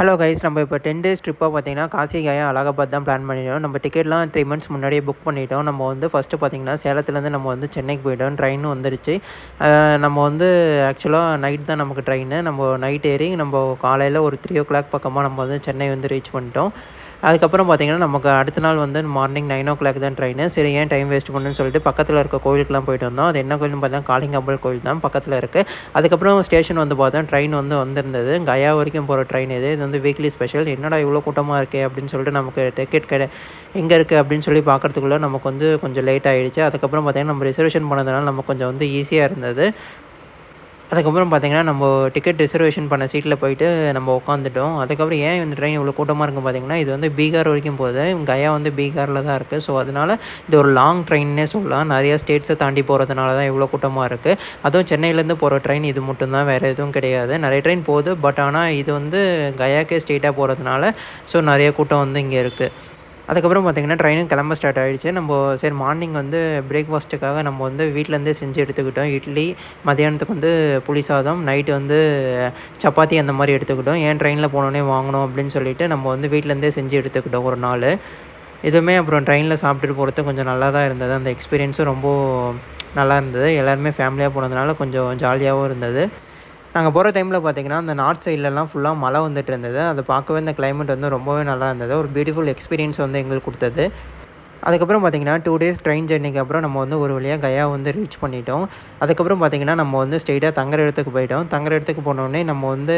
Hello guys நம்ம இப்போ ten days ட்ரிப்பாக பார்த்தீங்கன்னா காசிகாயம் அலகாபாத் தான் பிளான் பண்ணிட்டோம் நம்ம டிக்கெட்லாம் த்ரீ மந்த்ஸ் முன்னாடியே புக் பண்ணிட்டோம். நம்ம வந்து ஃபஸ்ட்டு பார்த்தீங்கன்னா சேலத்துலேருந்து நம்ம வந்து சென்னைக்கு போயிட்டோம். ட்ரெயின் வந்துடுச்சு நம்ம வந்து ஆக்சுவலாக நைட் தான் நமக்கு ட்ரெயின் நம்ம நைட் ஏறி நம்ம காலையில் ஒரு த்ரீ ஓ கிளாக் பக்கமாக நம்ம வந்து சென்னை வந்து ரீச் பண்ணிட்டோம். அதுக்கப்புறம் பார்த்தீங்கன்னா நமக்கு அடுத்த நாள் வந்து மார்னிங் நைன் ஓ கிளாக் தான் ட்ரெயின் சரி ஏன் டைம் வேஸ்ட் பண்ணுன்னு சொல்லிட்டு பக்கத்தில் இருக்க கோயிலுக்குலாம் போயிட்டு வந்தோம். அது என்ன கோயில்னு பார்த்தா காளிங்கம்பல் கோயில் தான் பக்கத்தில் இருக்குது அதுக்கப்புறம் ஸ்டேஷன் வந்து பார்த்தோம் ட்ரெயின் வந்து வந்திருந்தது. கயா வரைக்கும் போகிற ட்ரெயின் இது. இது வந்து வீக்லி ஸ்பெஷல் என்னடா இவ்வளோ கூட்டமாக இருக்கே அப்படின்னு சொல்லிட்டு நமக்கு டிக்கெட் கடை எங்கே இருக்குது அப்படின்னு சொல்லி பார்க்குறதுக்குள்ளே நமக்கு வந்து கொஞ்சம் லேட் ஆகிடுச்சு அதுக்கப்புறம் பார்த்தீங்கன்னா நம்ம ரிசர்வேஷன் பண்ணதுனால நமக்கு கொஞ்சம் வந்து ஈஸியாக இருந்தது. அதுக்கப்புறம் பார்த்தீங்கன்னா நம்ம டிக்கெட் ரிசர்வேஷன் பண்ண சீட்டில் போயிட்டு நம்ம உட்காந்துட்டோம் அதுக்கப்புறம் ஏன் இந்த ட்ரெயின் இவ்வளோ கூட்டமாக இருக்கும் பார்த்தீங்கன்னா இது வந்து பீகார் வரைக்கும் போகுது. கயா வந்து பீகாரில் தான் இருக்குது ஸோ அதனால் இது ஒரு லாங் ட்ரெயின்னே சொல்லலாம். நிறையா ஸ்டேட்ஸை தாண்டி போகிறதுனால தான் இவ்வளோ கூட்டமாக இருக்குது அதுவும் சென்னையிலேருந்து போகிற ட்ரெயின் இது மட்டும்தான் வேறு எதுவும் கிடையாது. நிறைய ட்ரெயின் போகுது. பட் ஆனால் இது வந்து கயாக்கே ஸ்டேட்டாக போகிறதுனால ஸோ நிறைய கூட்டம் வந்து இங்கே இருக்குது அதுக்கப்புறம் பார்த்திங்கன்னா ட்ரெயினும் கிளம்ப ஸ்டார்ட் ஆகிடுச்சு நம்ம சரி மார்னிங் வந்து பிரேக்ஃபாஸ்ட்டுக்காக நம்ம வந்து வீட்டிலேருந்தே செஞ்சு எடுத்துக்கிட்டோம். இட்லி மதியானத்துக்கு வந்து புளி சாதம் நைட்டு வந்து சப்பாத்தி அந்த மாதிரி எடுத்துக்கிட்டோம். ஏன் ட்ரெயினில் போனோடனே வாங்கணும் அப்படின்னு சொல்லிட்டு நம்ம வந்து வீட்டிலேருந்தே செஞ்சு எடுத்துக்கிட்டோம் ஒரு நாள். இதுவுமே அப்புறம் ட்ரெயினில் சாப்பிட்டுட்டு போகிறது கொஞ்சம் நல்லா தான் இருந்தது. அந்த எக்ஸ்பீரியன்ஸும் ரொம்ப நல்லா இருந்தது. எல்லாருமே ஃபேமிலியாக போனதுனால கொஞ்சம் ஜாலியாகவும் இருந்தது. நாங்கள் போகிற டைமில் பார்த்தீங்கன்னா அந்த நார்த் சைட்லலாம் ஃபுல்லாக மழை வந்துட்டு இருந்தது. அதை பார்க்கவே இந்த கிளைமேட் வந்து ரொம்பவே நல்லா இருந்தது. ஒரு பியூட்டிஃபுல் எக்ஸ்பீரியன்ஸ் வந்து எங்களுக்கு கொடுத்தது. அதுக்கப்புறம் பார்த்தீங்கன்னா டூ டேஸ் ட்ரெயின் ஜெர்னிக்கு அப்புறம் நம்ம வந்து ஒரு வழியாக கயா வந்து ரீச் பண்ணிட்டோம். அதுக்கப்புறம் பார்த்தீங்கன்னா நம்ம வந்து ஸ்ட்ரெயிட்டாக தங்குற இடத்துக்கு போயிட்டோம். தங்குற இடத்துக்கு போனோடனே நம்ம வந்து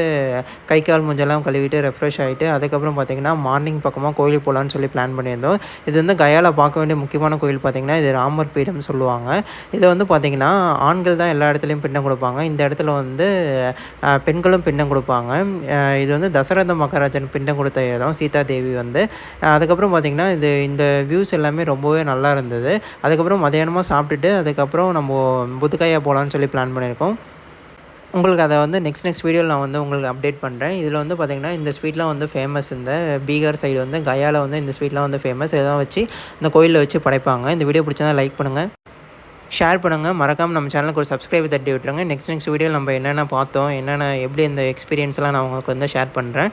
கை கால் மூஞ்செல்லாம் கழுவிட்டு ரெஃப்ரெஷ் ஆகிட்டு அதுக்கப்புறம் பார்த்திங்கன்னா மார்னிங் பக்கமாக கோயிலுக்கு போகலான்னு சொல்லி பிளான் பண்ணியிருந்தோம். இது வந்து கயாவில் பார்க்க வேண்டிய முக்கியமான கோயில் பார்த்தீங்கன்னா இது ராமர் பீடம்னு சொல்லுவாங்க. இதை வந்து பார்த்திங்கன்னா ஆண்கள் தான் எல்லா இடத்துலையும் பின்னம் கொடுப்பாங்க. இந்த இடத்துல வந்து பெண்களும் பின்னம் கொடுப்பாங்க. இது வந்து தசரத மகாராஜன் பின்னம் கொடுத்த இடம் சீதா தேவி வந்து அதுக்கப்புறம் பார்த்திங்கன்னா இது இந்த வியூஸ் எல்லாம் எல்லாமே ரொம்பவே நல்லா இருந்தது. அதுக்கப்புறம் மதியானமாக சாப்பிட்டுட்டு அதுக்கப்புறம் நம்ம புதுக்காயா போகலான்னு சொல்லி பிளான் பண்ணியிருக்கோம். உங்களுக்கு அதை வந்து நெக்ஸ்ட் நெக்ஸ்ட் வீடியோவில் நான் வந்து உங்களுக்கு அப்டேட் பண்ணுறேன் இதில் வந்து பார்த்திங்கன்னா இந்த ஸ்வீட்லாம் வந்து ஃபேமஸ் இந்த பீகார் சைடு வந்து கயாவில் வந்து இந்த ஸ்வீட்லாம் வந்து ஃபேமஸ் இதெல்லாம் வச்சு இந்த கோயிலில் வச்சு படைப்பாங்க. இந்த வீடியோ பிடிச்சதா லைக் பண்ணுங்கள் ஷேர் பண்ணுங்கள் மறக்காமல் நம்ம சேனலுக்கு ஒரு சப்ஸ்கிரைப் தட்டி விட்டுருங்க. நெக்ஸ்ட் நெக்ஸ்ட் வீடியோவில் நம்ம என்னென்ன பார்த்தோம் என்னென்ன எப்படி இந்த எக்ஸ்பீரியன்ஸ்லாம் நான் உங்களுக்கு வந்து ஷேர் பண்ணுறேன்